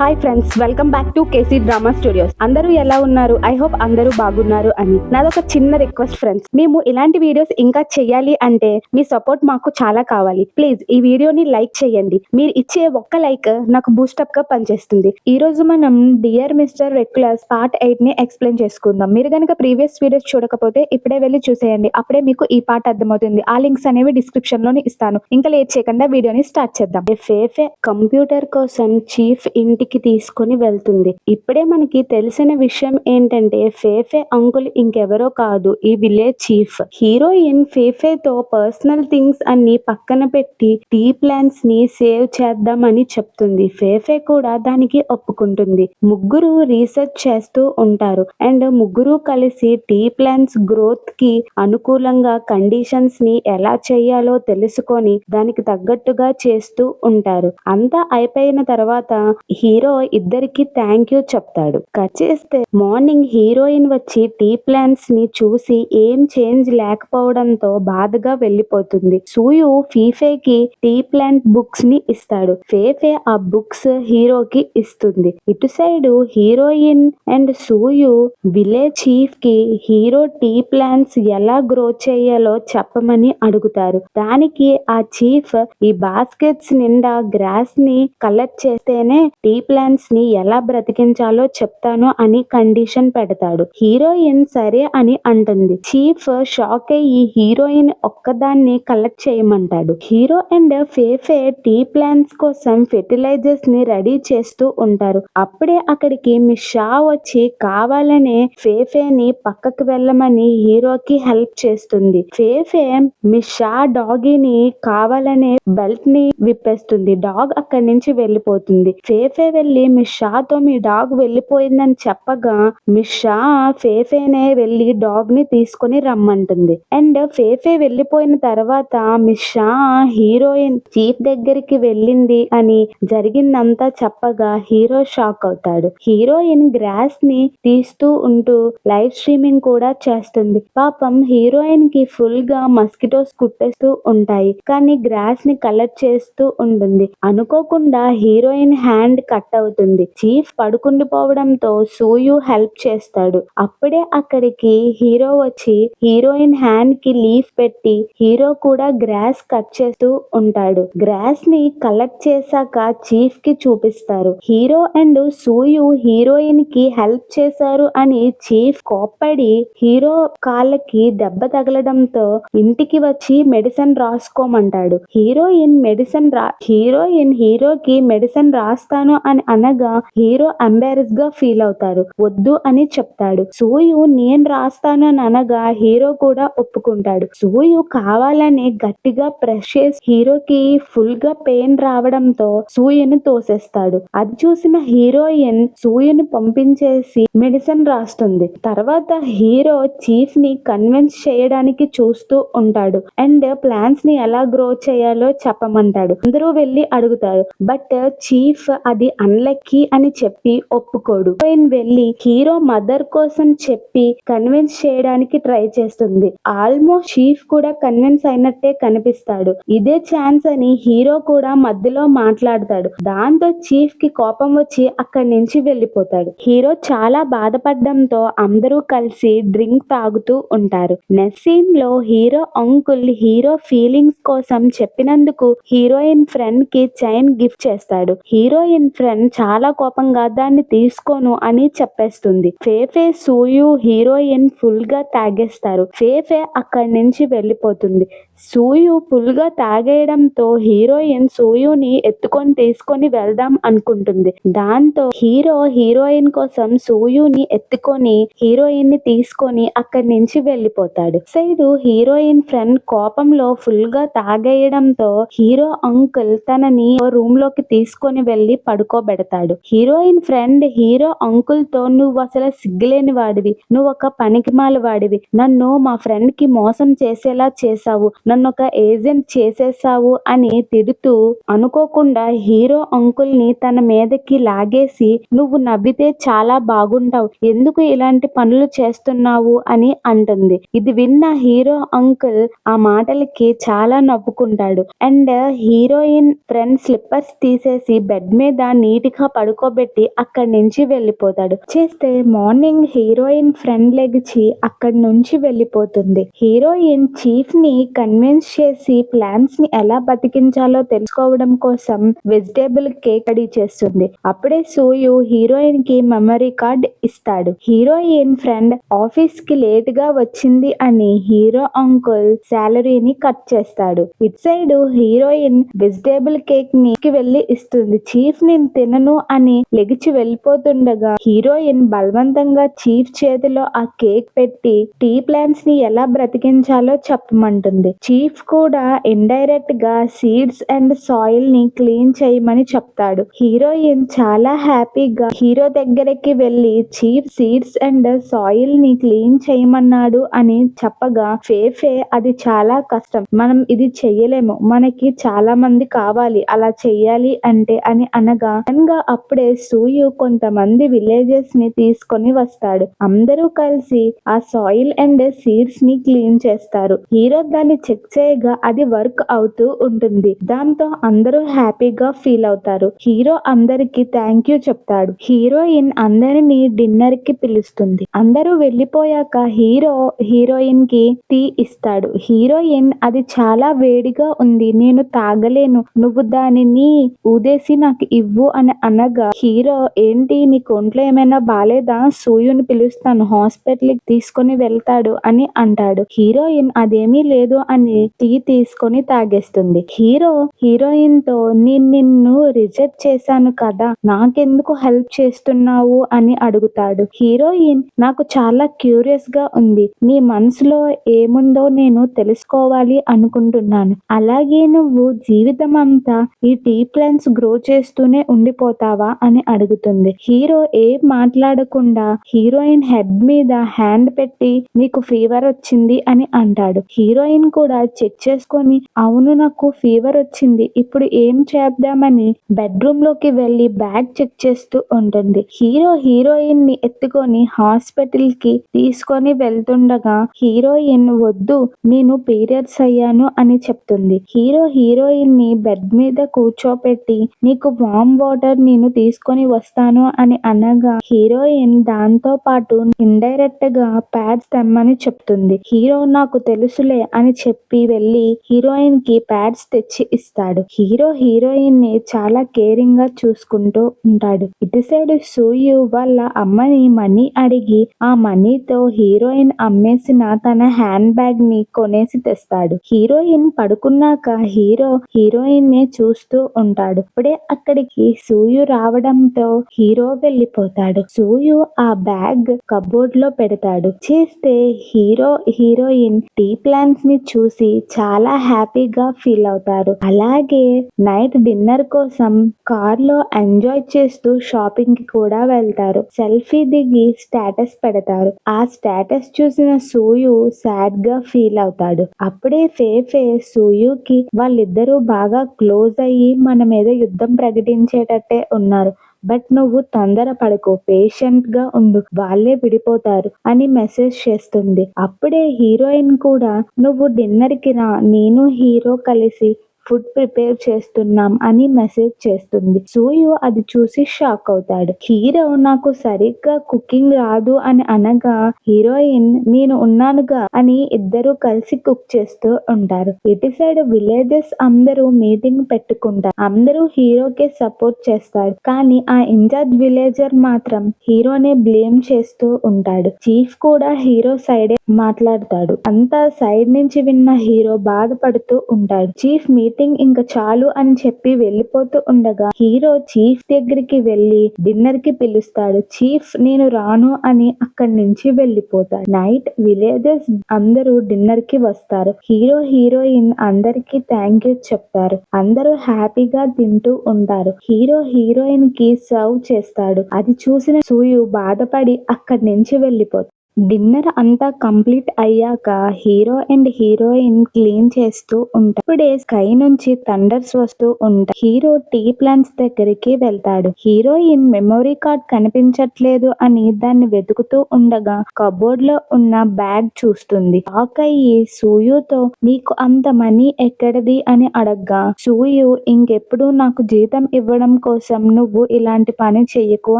Hi friends welcome back to KC drama studios అందరూ ఎలా ఉన్నారు? ఐ హోప్ అందరూ బాగున్నారు అని. నాదొక చిన్న రిక్వెస్ట్ ఫ్రెండ్స్ మేము ఇలాంటి వీడియోస్ ఇంకా చెయ్యాలి అంటే మీ సపోర్ట్ మాకు చాలా కావాలి. ప్లీజ్ ఈ వీడియోని లైక్ చేయండి. మీరు ఇచ్చే ఒక్క లైక్ నాకు బూస్టప్గా పనిచేస్తుంది. ఈ రోజు మనం డియర్ మిస్టర్ రెక్యులర్స్ పార్ట్ ఎయిట్ని ఎక్స్ప్లెయిన్ చేసుకుందాం. మీరు కనుక ప్రీవియస్ వీడియోస్ చూడకపోతే ఇప్పుడే వెళ్ళి చూసేయండి. అప్పుడే మీకు ఈ పార్ట్ అర్థమవుతుంది. ఆ లింక్స్ అనేవి డిస్క్రిప్షన్లోనే ఇస్తాను. ఇంకా లేట్ చేయకుండా వీడియోని స్టార్ట్ చేద్దాం. ఫేఫే కంప్యూటర్ కోసం చీఫ్ ఇంటికి తీసుకొని వెళ్తుంది. ఇప్పుడే మనకి తెలిసిన విషయం ఏంటంటే ఫేఫే అంకుల్ ఇంకెవరో కాదు ఈ విలేజ్ చీఫ్. హీరోయిన్ ఫేఫేతో పర్సనల్ థింగ్స్ అన్ని పక్కన పెట్టి టీ ప్లాన్స్ని సేవ్ చేద్దామని చెప్తుంది. ఫేఫే కూడా దానికి ఒప్పుకుంటుంది. ముగ్గురు రీసెర్చ్ చేస్తూ ఉంటారు. అండ్ ముగ్గురు కలిసి టీ ప్లాన్స్ గ్రోత్కి అనుకూలంగా కండిషన్స్ని ఎలా చేయాలో తెలుసుకొని దానికి తగ్గట్టుగా చేస్తూ ఉంటారు. అంతా అయిపోయిన తర్వాత హీరో ఇద్దరికి థ్యాంక్ యూ చెప్తాడు. కట్ చేస్తే మార్నింగ్ హీరోయిన్ వచ్చి టీ ప్లాన్స్ని చూసి ఏం చేంజ్ లేకపోవడంతో బాధగా వెళ్ళిపోతుంది. సూయు ఫీఫేకి టీ ప్లాంట్ బుక్స్ని ఇస్తాడు. ఫేఫే ఆ బుక్స్ హీరోకి ఇస్తుంది. ఇటు side heroine and Suyu village చీఫ్కి hero tea plants ఎలా గ్రో చేయాలో చెప్పమని అడుగుతారు. దానికి ఆ చీఫ్ ఈ బాస్కెట్స్ నిండా గ్రాస్ని కలెక్ట్ చేస్తేనే టీ ప్లాంట్స్ని ఎలా బ్రతికించాలో చెప్తాను అని కండిషన్ పెడతాడు. హీరోయిన్ సరే అని అంటుంది. చీఫ్ షాక్ అయ్యి హీరోయిన్ ఒక్కదాన్ని collect చేయమంటాడు. Hero and Feifei tea plants కోసం ఫెర్టిలైజర్స్ని రెడీ చేస్తూ ఉంటారు. అప్పుడే అక్కడికి మిస్ షా వచ్చి కావాలనే ఫేఫేని పక్కకు వెళ్ళమని హీరోకి హెల్ప్ చేస్తుంది. ఫేఫే మిస్ షా డాగీని కావాలనే బెల్ట్ని విప్పేస్తుంది. డాగ్ అక్కడి నుంచి వెళ్ళిపోతుంది. ఫేఫే వెళ్ళి మిస్ షాతో మీ డాగ్ వెళ్ళిపోయిందని చెప్పగా మిస్ షా ఫేఫేనే వెళ్ళి డాగ్ని తీసుకొని రమ్మంటుంది. అండ్ ఫేఫే వెళ్ళిపోయిన తర్వాత మిస్ షా హీరోయిన్ చీఫ్ దగ్గరికి వెళ్ళింది అని జరిగిందంతా చెప్పగా హీరో షాక్ అవుతాడు. హీరోయిన్ గ్రాస్ని తీస్తూ ఉంటూ లైవ్ స్ట్రీమింగ్ కూడా చేస్తుంది. పాపం హీరోయిన్కి ఫుల్గా మస్కిటోస్ కుట్టేస్తూ ఉంటాయి. కానీ గ్రాస్ని కలెక్ట్ చేస్తూ ఉంటుంది. అనుకోకుండా హీరోయిన్ హ్యాండ్ కట్ అవుతుంది. చీఫ్ పడుకుండిపోవడంతో సూయు హెల్ప్ చేస్తాడు. అప్పుడే అక్కడికి హీరో వచ్చి హీరోయిన్ హ్యాండ్కి లీఫ్ పెట్టి హీరో కూడా గ్రాస్ కట్ చేస్తూ ఉంటాడు. గ్రాస్ని కలెక్ట్ చేశాక చీఫ్కి చూపిస్తారు. హీరో అండ్ సూయు హీరోయిన్కి హెల్ప్ చేశారు అని చీఫ్ కోప్పడి హీరో కాళ్ళకి దెబ్బ తగలడంతో ఇంటికి వచ్చి మెడిసిన్ రాసుకోమంటాడు. హీరోయిన్ మెడిసిన్ రా హీరోయిన్ హీరోకి మెడిసిన్ రాస్తాను అని అనగా హీరో అంబారెస్గా ఫీల్ అవుతారు. వద్దు అని చెప్తాడు. సూయు నేను రాస్తాను అని అనగా హీరో కూడా ఒప్పుకుంటాడు. సూయు కావాలని గట్టిగా ప్రెస్ చేసి హీరోకి ఫుల్గా పెయిన్ రావడంతో సూయును తోసేస్తాడు. అది చూసిన హీరోయిన్ సూయును పంపించేసి మెడిసిన్ రాస్తుంది. తర్వాత హీరో చీఫ్ని కన్విన్స్ చేయడానికి చూస్తూ ఉంటాడు అండ్ ప్లాన్స్ని ఎలా గ్రో చేయాలో చెప్పమంటాడు. అందరూ వెళ్ళి అడుగుతారు. బట్ చీఫ్ అది అన్లక్కీ అని చెప్పి ఒప్పుకోడు. హీరోయిన్ వెళ్ళి హీరో మదర్ కోసం చెప్పి కన్విన్స్ చేయడానికి ట్రై చేస్తుంది. ఆల్మోస్ట్ చీఫ్ కూడా కన్విన్స్ అయినట్టే కనిపిస్తాడు. ఇదే ఛాన్స్ అని హీరో కూడా మధ్యలో మాట్లాడతాడు. దాంతో చీఫ్కి కోపం వచ్చి అక్కడి నుంచి వెళ్ళిపోతాడు. హీరో చాలా బాధపడడంతో అందరూ కలిసి డ్రింక్ తాగుతూ ఉంటారు. నెక్స్ట్ సీన్లో హీరో అంకుల్ హీరో ఫీలింగ్స్ కోసం చెప్పినందుకు హీరోయిన్ ఫ్రెండ్కి చైన్ గిఫ్ట్ చేస్తాడు. హీరోయిన్ ఫ్రెండ్ చాలా కోపంగా దాన్ని తీసుకోను అని చెప్పేస్తుంది. ఫేఫే సూయు హీరోయిన్ ఫుల్గా తాగేస్తారు. ఫేఫే అక్కడి నుంచి వెళ్ళిపోతుంది. సూయు ఫుల్గా తాగేయడంతో హీరోయిన్ సూయుని ఎత్తుకొని తీసుకొని వెళ్దాం అనుకుంటుంది. దాంతో హీరో హీరోయిన్ కోసం సూయుని ఎత్తుకొని హీరోయిన్ని తీసుకొని అక్కడి నుంచి వెళ్ళిపోతాడు. సైడ్ హీరోయిన్ ఫ్రెండ్ కోపంలో ఫుల్గా తాగేయడంతో హీరో అంకుల్ తనని రూమ్లోకి తీసుకొని వెళ్ళి పడుకో పడుకోబెడతాడు హీరోయిన్ ఫ్రెండ్ హీరో అంకుల్తో నువ్వు అసలు సిగ్గులేని వాడివి. నువ్వు ఒక పనికిమాల వాడివి. నన్ను మా ఫ్రెండ్కి మోసం చేసేలా చేశావు. నన్ను ఒక ఏజెంట్ చేసేసావు అని తిడుతూ అనుకోకుండా హీరో అంకుల్ని తన మీదకి లాగేసి నువ్వు నవ్వితే చాలా బాగుంటావు. ఎందుకు ఇలాంటి పనులు చేస్తున్నావు? అని అంటుంది. ఇది విన్న హీరో అంకుల్ ఆ మాటలకి చాలా నవ్వుకుంటాడు. అండ్ హీరోయిన్ ఫ్రెండ్ స్లిప్పర్స్ తీసేసి బెడ్ మీద నీట్గా పడుకోబెట్టి అక్కడి నుంచి వెళ్ళిపోతాడు. చేస్తే మార్నింగ్ హీరోయిన్ ఫ్రెండ్ లెగిచి అక్కడి నుంచి వెళ్ళిపోతుంది. హీరోయిన్ చీఫ్ని కన్విన్స్ చేసి ప్లాన్స్ని ఎలా బతికించాలో తెలుసుకోవడం కోసం వెజిటేబుల్ కేక్ రెడీ చేస్తుంది. అప్పుడే సూయు హీరోయిన్కి మెమరీ కార్డ్ ఇస్తాడు. హీరోయిన్ ఫ్రెండ్ ఆఫీస్కి లేట్గా వచ్చింది అని హీరో అంకుల్ శాలరీని కట్ చేస్తాడు. ఇట్ సైడ్ హీరోయిన్ వెజిటేబుల్ కేక్ని వెళ్ళి ఇస్తుంది. చీఫ్ని తినను అని లెగిచి వెళ్ళిపోతుండగా హీరోయిన్ బలవంతంగా చీఫ్ చేతిలో ఆ కేక్ పెట్టి టీ ప్లాంట్స్ని ఎలా బ్రతికించాలో చెప్పమంటుంది. చీఫ్ కూడా ఇండైరెక్ట్గా సీడ్స్ అండ్ సాయిల్ని క్లీన్ చేయమని చెప్తాడు. హీరోయిన్ చాలా హ్యాపీగా హీరో దగ్గరికి వెళ్ళి చీఫ్ సీడ్స్ అండ్ సాయిల్ని క్లీన్ చేయమన్నాడు అని చెప్పగా ఫేఫే అది చాలా కష్టం. మనం ఇది చెయ్యలేము. మనకి చాలా మంది కావాలి. అలా చెయ్యాలి అంటే అని అనగా గా అప్పుడే సూయు కొంతమంది విలేజెస్ని తీసుకొని వస్తాడు. అందరూ కలిసి ఆ సాయిల్ అండ్ సీడ్స్ని క్లీన్ చేస్తారు. హీరో దాన్ని చెక్ చేయగా అది వర్క్ అవుతూ ఉంటుంది. దాంతో అందరూ హ్యాపీగా ఫీల్ అవుతారు. హీరో అందరికి థ్యాంక్ యూ చెప్తాడు. హీరోయిన్ అందరినీ డిన్నర్కి పిలుస్తుంది. అందరూ వెళ్ళిపోయాక హీరో హీరోయిన్కి టీ ఇస్తాడు. హీరోయిన్ అది చాలా వేడిగా ఉంది. నేను తాగలేను. నువ్వు దానిని ఊదేసి నాకు ఇవ్వు అని అనగా హీరో ఏంటి? నీ కొంట్లో ఏమైనా బాలేదా? సూయుని పిలుస్తాను. హాస్పిటల్కి తీసుకొని వెళ్తాడు అని అంటాడు. హీరోయిన్ అదేమీ లేదు అని టీ తీసుకొని తాగేస్తుంది. హీరో హీరోయిన్తో నేను నిన్ను రిజెక్ట్ చేశాను కదా. నాకెందుకు హెల్ప్ చేస్తున్నావు? అని అడుగుతాడు. హీరోయిన్ నాకు చాలా క్యూరియస్గా ఉంది. నీ మనసులో ఏముందో నేను తెలుసుకోవాలి అనుకుంటున్నాను. అలాగే నువ్వు జీవితం అంతా ఈ టీ ప్లాంట్స్ గ్రో చేస్తూనే ఉండిపోతావా అని అడుగుతుంది. హీరో ఏం మాట్లాడకుండా హీరోయిన్ హెడ్ మీద హ్యాండ్ పెట్టి నీకు ఫీవర్ వచ్చింది అని అంటాడు. హీరోయిన్ కూడా చెక్ చేసుకొని అవును నాకు ఫీవర్ వచ్చింది. ఇప్పుడు ఏం చేద్దామని బెడ్రూమ్లోకి వెళ్ళి బ్యాగ్ చెక్ చేస్తూ ఉంటుంది. హీరో హీరోయిన్ని ఎత్తుకొని హాస్పిటల్కి తీసుకొని వెళ్తుండగా హీరోయిన్ వద్దు నేను పీరియడ్స్ అయ్యాను అని చెప్తుంది. హీరో హీరోయిన్ని బెడ్ మీద కూర్చోపెట్టి నీకు వామ్ వాటర్ నేను తీసుకొని వస్తాను అని అనగా హీరోయిన్ దాంతో పాటు ఇండైరెక్ట్గా ప్యాడ్స్ తెమ్మని చెప్తుంది. హీరో నాకు తెలుసులే అని చెప్పి వెళ్ళి హీరోయిన్కి ప్యాడ్స్ తెచ్చి ఇస్తాడు. హీరో హీరోయిన్ని చాలా కేరింగ్గా చూసుకుంటూ ఉంటాడు. ఇటు సైడ్ సూయు వాళ్ళ అమ్మని మనీ అడిగి ఆ మనీతో హీరోయిన్ అమ్మేసిన తన హ్యాండ్ బ్యాగ్ని కొనేసి తెస్తాడు. హీరోయిన్ పడుకున్నాక హీరో హీరోయిన్ని చూస్తూ ఉంటాడు. అప్పుడే అక్కడికి సూయు రావడంతో హీరో వెళ్ళిపోతాడు. సూయు ఆ బ్యాగ్ కబోర్డ్లో పెడతాడు. చేస్తే హీరో హీరోయిన్ టీ ప్లాంట్స్ని చూసి చాలా హ్యాపీగా ఫీల్ అవుతారు. అలాగే నైట్ డిన్నర్ కోసం కార్లో ఎంజాయ్ చేస్తూ షాపింగ్కి కూడా వెళ్తారు. సెల్ఫీ దిగి స్టేటస్ పెడతారు. ఆ స్టేటస్ చూసిన సూయు సాడ్గా ఫీల్ అవుతాడు. అప్పుడే ఫేఫే సూయుకి వాళ్ళిద్దరూ బాగా క్లోజ్ అయ్యి మన మీద యుద్ధం ప్రకటించే ప్రకటించేటట్టే ఉన్నారు. బట్ నువ్వు తొందర పడకు పేషెంట్గా ఉండు వాళ్ళే విడిపోతారు అని మెసేజ్ చేస్తుంది. అప్పుడే హీరోయిన్ కూడా నువ్వు డిన్నర్కి రా నేను హీరో కలిసి ఫుడ్ ప్రిపేర్ చేస్తున్నాం అని మెసేజ్ చేస్తుంది. సూయు అది చూసి షాక్ అవుతాడు. హీరో నాకు సరిగ్గా కుకింగ్ రాదు అని అనగా హీరోయిన్ నేను ఉన్నానుగా అని ఇద్దరు కలిసి కుక్ చేస్తూ ఉంటారు. ఇటు సైడ్ విలేజెస్ అందరూ మీటింగ్ పెట్టుకుంటారు. అందరూ హీరోకే సపోర్ట్ చేస్తారు. కానీ ఆ ఇన్ఛార్జ్ విలేజర్ మాత్రం హీరోనే బ్లేమ్ చేస్తూ ఉంటాడు. చీఫ్ కూడా హీరో సైడే మాట్లాడతాడు. అంతా సైడ్ నుంచి విన్న హీరో బాధపడుతూ ఉంటాడు. చీఫ్ మీటింగ్ ఇంకా చాలు అని చెప్పి వెళ్ళిపోతూ ఉండగా హీరో చీఫ్ దగ్గరికి వెళ్ళి డిన్నర్కి పిలుస్తాడు. చీఫ్ నేను రాను అని అక్కడి నుంచి వెళ్ళిపోతాడు. నైట్ విలేజెస్ అందరూ డిన్నర్కి వస్తారు. హీరో హీరోయిన్ అందరికి థ్యాంక్ యూ చెప్తారు. అందరూ హ్యాపీగా తింటూ ఉంటారు. హీరో హీరోయిన్కి సర్వ్ చేస్తాడు. అది చూసిన సూయు బాధపడి అక్కడి నుంచి వెళ్ళిపోతాడు. డిన్నర్ అంతా కంప్లీట్ అయ్యాక హీరో అండ్ హీరోయిన్ క్లీన్ చేస్తూ ఉంటారు. ఇప్పుడే స్కై నుంచి థండర్స్ వస్తూ ఉంటాయి. హీరో టీ ప్లాంట్స్ దగ్గరికి వెళ్తాడు. హీరోయిన్ మెమొరీ కార్డ్ కనిపించట్లేదు అని దాన్ని వెతుకుతూ ఉండగా కబోర్డ్లో ఉన్న బ్యాగ్ చూస్తుంది. షాక్ అయ్యి సూయుతో నీకు అంత మనీ ఎక్కడిది? అని అడగ్గా సూయు ఇంకెప్పుడు నాకు జీతం ఇవ్వడం కోసం నువ్వు ఇలాంటి పని చెయ్యకు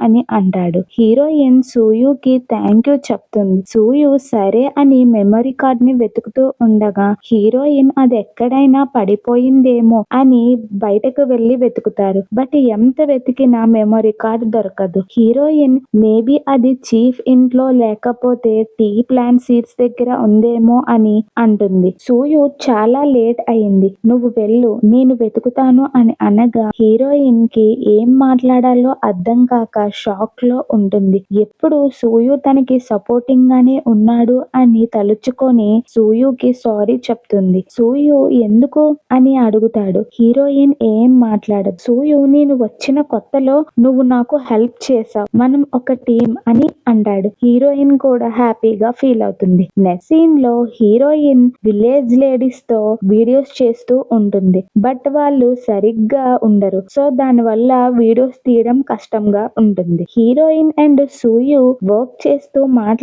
అని అంటాడు. హీరోయిన్ సూయుకి థ్యాంక్ యూ చెప్తుంది సూయు సరే అని మెమరీ కార్డ్ని వెతుకుతూ ఉండగా హీరోయిన్ అది ఎక్కడైనా పడిపోయిందేమో అని బయటకు వెళ్ళి వెతుకుతారు. బట్ ఎంత వెతికినా మెమరీ కార్డ్ దొరకదు. హీరోయిన్ మేబీ అది చీఫ్ ఇంట్లో లేకపోతే టీ ప్లాంట్ సీట్స్ దగ్గర ఉందేమో అని అంటుంది. సూయు చాలా లేట్ అయింది. నువ్వు వెళ్ళు నేను వెతుకుతాను అని అనగా హీరోయిన్కి ఏం మాట్లాడాలో అర్థం కాక షాక్లో ఉంటుంది. ఎప్పుడు సూయు తనకి సపోర్ట్ గానే ఉన్నాడు అని తలుచుకొని సూయుకి సారీ చెప్తుంది సూయు ఎందుకు అని అడుగుతాడు హీరోయిన్ ఏం మాట్లాడదు సూయు నేను వచ్చిన కొత్తలో నువ్వు నాకు హెల్ప్ చేసావు మనం ఒక టీం అని అంటాడు హీరోయిన్ కూడా హ్యాపీగా ఫీల్ అవుతుంది నెక్స్ట్ సీన్లో హీరోయిన్ విలేజ్ లేడీస్తో వీడియోస్ చేస్తూ ఉంటుంది బట్ వాళ్ళు సరిగ్గా ఉండరు సో దాని వల్ల వీడియోస్ తీయడం కష్టంగా ఉంటుంది హీరోయిన్ అండ్ సూయు వర్క్ చేస్తూ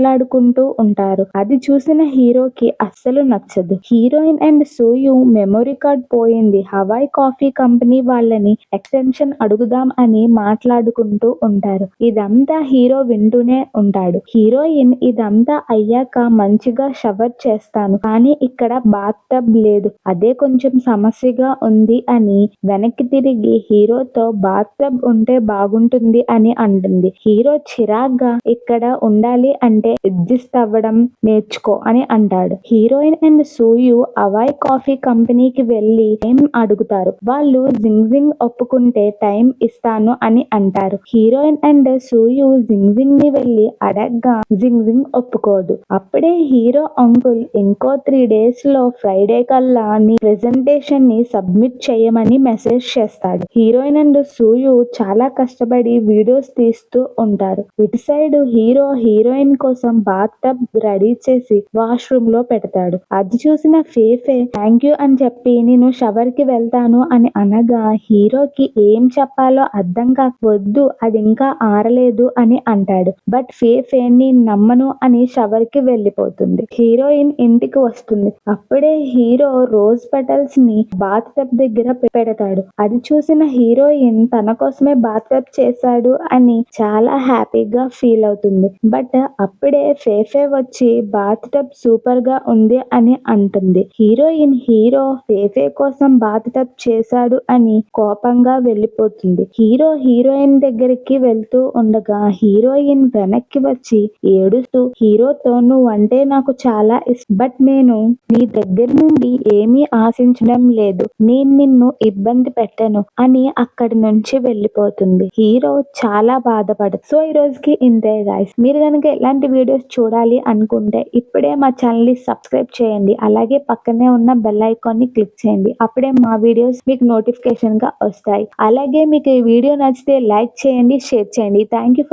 మాట్లాడుకుంటూ ఉంటారు. అది చూసిన హీరోకి అస్సలు నచ్చదు. హీరోయిన్ అండ్ సూయు మెమొరీ కార్డ్ పోయింది. హవాయ్ కాఫీ కంపెనీ వాళ్ళని ఎక్స్టెన్షన్ అడుగుదాం అని మాట్లాడుకుంటూ ఉంటారు. ఇదంతా హీరో వింటూనే ఉంటాడు. హీరోయిన్ ఇదంతా అయ్యాక మంచిగా షవర్ చేస్తాను. కానీ ఇక్కడ బాత్ టబ్ లేదు. అదే కొంచెం సమస్యగా ఉంది అని వెనక్కి తిరిగి హీరోతో బాత్ టబ్ ఉంటే బాగుంటుంది అని అంటుంది. హీరో చిరాగ్గా ఇక్కడ ఉండాలి అంటే అడ్జస్ట్ అవ్వడం నేర్చుకో అని అంటాడు. హీరోయిన్ అండ్ సూయు అవాయ్ కాఫీ కంపెనీకి వెళ్ళి టైం అడుగుతారు? వాళ్ళు జింగ్ జింగ్ ఒప్పుకుంటే టైం ఇస్తాను అని అంటారు. హీరోయిన్ అండ్ సూయు జింగ్ జింగ్ని వెళ్ళి అడగ్గా జింగ్ జింగ్ ఒప్పుకోదు. అప్పుడే హీరో అంకుల్ ఇంకో త్రీ డేస్లో ఫ్రైడే కల్లా నీ ప్రెజెంటేషన్ని సబ్మిట్ చేయమని మెసేజ్ చేస్తాడు. హీరోయిన్ అండ్ సూయు చాలా కష్టపడి వీడియోస్ తీస్తూ ఉంటారు. ఇటు సైడ్ హీరో హీరోయిన్ కోసం బాత్ టబ్ రెడీ చేసి వాష్రూమ్లో పెడతాడు. అది చూసిన ఫేఫే థ్యాంక్ యూ అని చెప్పి నేను షవర్కి వెళ్తాను అని అనగా హీరోకి ఏం చెప్పాలో అర్థం కాక వద్దు అది ఇంకా ఆరలేదు అని అంటాడు. బట్ ఫేఫే నేను నమ్మను అని షవర్కి వెళ్ళిపోతుంది. హీరోయిన్ ఇంటికి వస్తుంది. అప్పుడే హీరో రోజ్ పెటల్స్ని బాత్ టబ్ దగ్గర పెడతాడు. అది చూసిన హీరోయిన్ తన కోసమే బాత్ టబ్ చేశాడు అని చాలా హ్యాపీగా ఫీల్ అవుతుంది. బట్ అప్పుడే ఫేఫే వచ్చి బాత్ టబ్ సూపర్గా ఉంది అని అంటుంది. హీరోయిన్ హీరో ఫేఫే కోసం బాత్ టబ్ చేశాడు అని కోపంగా వెళ్ళిపోతుంది. హీరో హీరోయిన్ దగ్గరికి వెళ్తూ ఉండగా హీరోయిన్ వెనక్కి వచ్చి ఏడుస్తూ హీరోతో నువ్వంటే నాకు చాలా ఇష్టం. బట్ నేను నీ దగ్గర నుండి ఏమీ ఆశించడం లేదు. నేను నిన్ను ఇబ్బంది పెట్టను అని అక్కడి నుంచి వెళ్ళిపోతుంది. హీరో చాలా బాధపడదు సో ఈ రోజుకి ఇంతే గాయస్ మీరు కనుక ఎలాంటి వీడియోస్ చూడాలి అనుకుంటే ఇప్పుడే మా ఛానల్ని సబ్స్క్రైబ్ చేయండి. అలాగే పక్కనే ఉన్న బెల్ ఐకాన్ని క్లిక్ చేయండి. అప్పుడే మా వీడియోస్ మీకు నోటిఫికేషన్గా వస్తాయి. అలాగే మీకు ఈ వీడియో నచ్చితే లైక్ చేయండి షేర్ చేయండి. Thank you